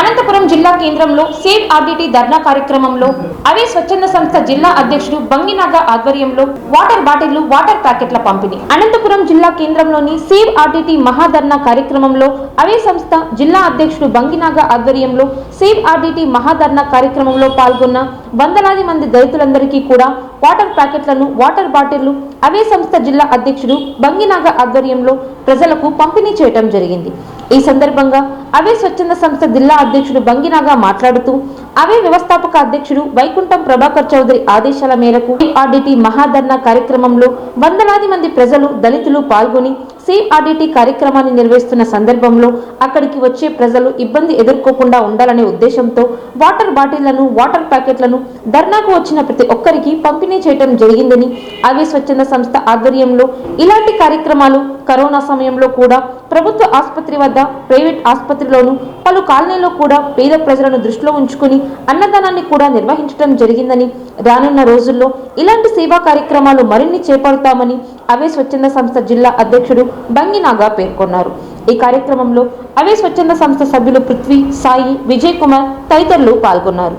అనంతపురం జిల్లా కేంద్రంలో save RDT ధర్నా కార్యక్రమంలో అవే స్వచ్ఛంద సంస్థ జిల్లా అధ్యక్షుడు బంగినాగ ఆధ్వర్యంలో వాటర్ బాటిళ్ళు వాటర్ ప్యాకెట్ల పంపిణీ. అనంతపురం జిల్లా కేంద్రంలోని సేవ్ ఆర్డిటీ మహాధర్నా కార్యక్రమంలో అవే సంస్థ జిల్లా అధ్యక్షుడు బంగినాగ ఆధ్వర్యంలో సేవ్ ఆర్డిటీ మహాధర్నా కార్యక్రమంలో పాల్గొన్న వందలాది మంది దళితులందరికీ కూడా వాటర్ ప్యాకెట్లను వాటర్ బాటిళ్ళు అవే సంస్థ జిల్లా అధ్యక్షుడు బంగినాగ ఆధ్వర్యంలో ప్రజలకు పంపిణీ చేయటం జరిగింది. ఈ సందర్భంగా అవే స్వచ్ఛంద సంస్థ జిల్లా అధ్యక్షుడు బంగినాగా మాట్లాడుతూ అవే వ్యవస్థాపక అధ్యక్షుడు వైకుంఠం ప్రభాకర్ చౌదరి ఆదేశాల మేరకు ఆర్డిటి మహాధర్నా కార్యక్రమంలో వందలాది మంది ప్రజలు దళితులు పాల్గొని సేవ్ ఆర్డిటి కార్యక్రమాన్ని నిర్వహిస్తున్న సందర్భంలో అక్కడికి వచ్చే ప్రజలు ఇబ్బంది ఎదుర్కోకుండా ఉండాలనే ఉద్దేశంతో వాటర్ బాటిళ్ళను వాటర్ ప్యాకెట్లను ధర్నాకు వచ్చిన ప్రతి ఒక్కరికి పంపిణీ చేయడం జరిగిందని అవే స్వచ్ఛంద సంస్థ ఆధ్వర్యంలో ఇలాంటి కార్యక్రమాలు కరోనా సమయంలో కూడా ప్రభుత్వ ఆసుపత్రి వద్ద ప్రైవేట్ ఆసుపత్రిలోను పలు కాలనీలో కూడా పేద ప్రజలను దృష్టిలో ఉంచుకుని అన్నదానాన్ని కూడా నిర్వహించడం జరిగిందని. రానున్న రోజుల్లో ఇలాంటి సేవా కార్యక్రమాలు మరిన్ని చేపడతామని అవే స్వచ్ఛంద సంస్థ జిల్లా అధ్యక్షుడు బంగినాగా పేర్కొన్నారు. ఈ కార్యక్రమంలో అవే స్వచ్ఛంద సంస్థ సభ్యులు పృథ్వీ సాయి విజయ్ కుమార్ తదితరులు పాల్గొన్నారు.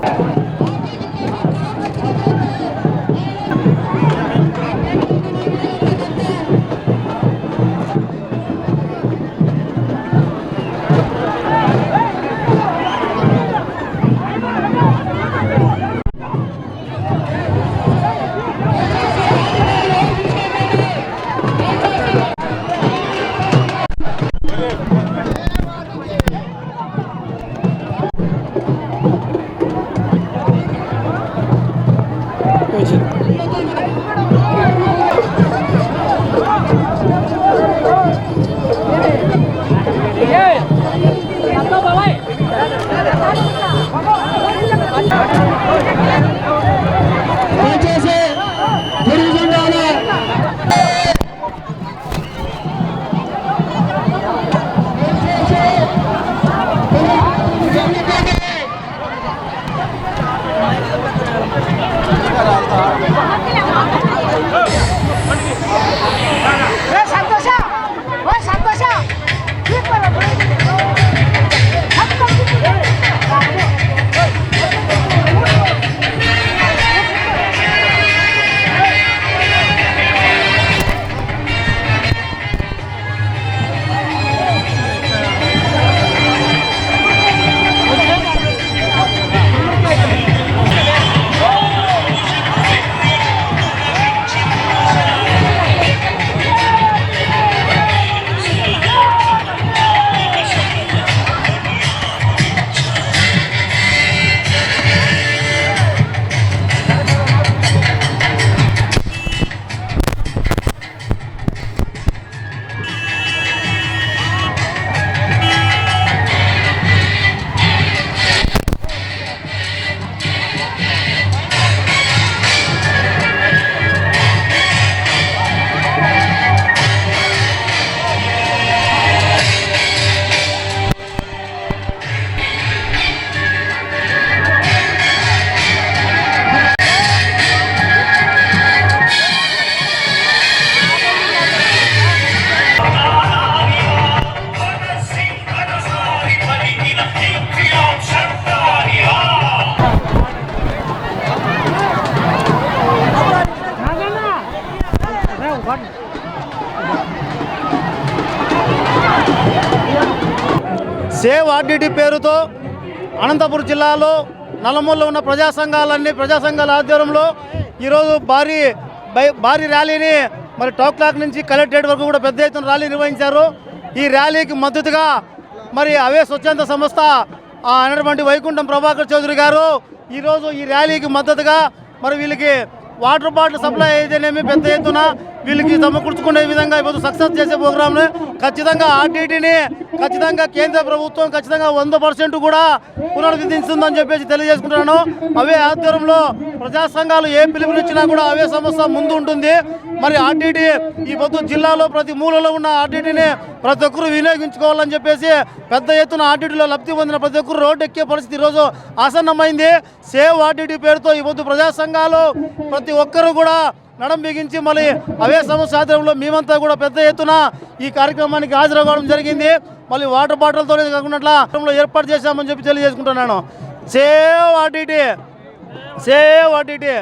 సేవ్ ఆర్డిటి పేరుతో అనంతపురం జిల్లాలో నల్లమూలలో ఉన్న ప్రజా సంఘాలన్నీ ప్రజా సంఘాల ఆధ్వర్యంలో ఈరోజు భారీ బై- భారీ ర్యాలీని మరి టో క్లాక్ నుంచి కలెక్టరేట్ వరకు కూడా పెద్ద ఎత్తున ర్యాలీ నిర్వహించారు. ఈ ర్యాలీకి మద్దతుగా మరి అవే స్వచ్ఛంద సంస్థ అనేటువంటి వైకుంఠం ప్రభాకర్ చౌదరి గారు ఈరోజు ఈ ర్యాలీకి మద్దతుగా మరి వీళ్ళకి వాటర్ బాటిల్ సప్లై అయితేనేమి పెద్ద ఎత్తున వీళ్ళకి సమకూర్చుకునే విధంగా ఇప్పుడు సక్సెస్ చేసే ప్రోగ్రాంని ఖచ్చితంగా ఆర్టీటీని ఖచ్చితంగా కేంద్ర ప్రభుత్వం ఖచ్చితంగా వంద పర్సెంట్ కూడా పునరుద్ధరించిందని చెప్పేసి తెలియజేసుకుంటున్నాను. అవే ఆధ్వర్యంలో ప్రజా సంఘాలు ఏ పిలుపునిచ్చినా కూడా అవే సమస్య ముందు ఉంటుంది. మరి ఆర్టీటీ ఈ పొద్దు జిల్లాలో ప్రతి మూలలో ఉన్న ఆర్టీటీని ప్రతి ఒక్కరు వినియోగించుకోవాలని చెప్పేసి పెద్ద ఎత్తున ఆర్టీటీలో లబ్ధి పొందిన ప్రతి ఒక్కరు రోడ్డు ఎక్కే పరిస్థితి ఈరోజు ఆసన్నమైంది. సేవ్ ఆర్టీటీ పేరుతో ఈ పొద్దు ప్రజా సంఘాలు ప్రతి ఒక్కరు కూడా నడం బిగించి మళ్ళీ అవే సమస్య ఆధ్వర్యంలో మేమంతా కూడా పెద్ద ఎత్తున ఈ కార్యక్రమానికి హాజరవ్వడం జరిగింది. మళ్ళీ వాటర్ బాటిల్తో కాకుండా ఏర్పాటు చేశామని చెప్పి తెలియజేసుకుంటున్నాను. Save RTT. Save RTT.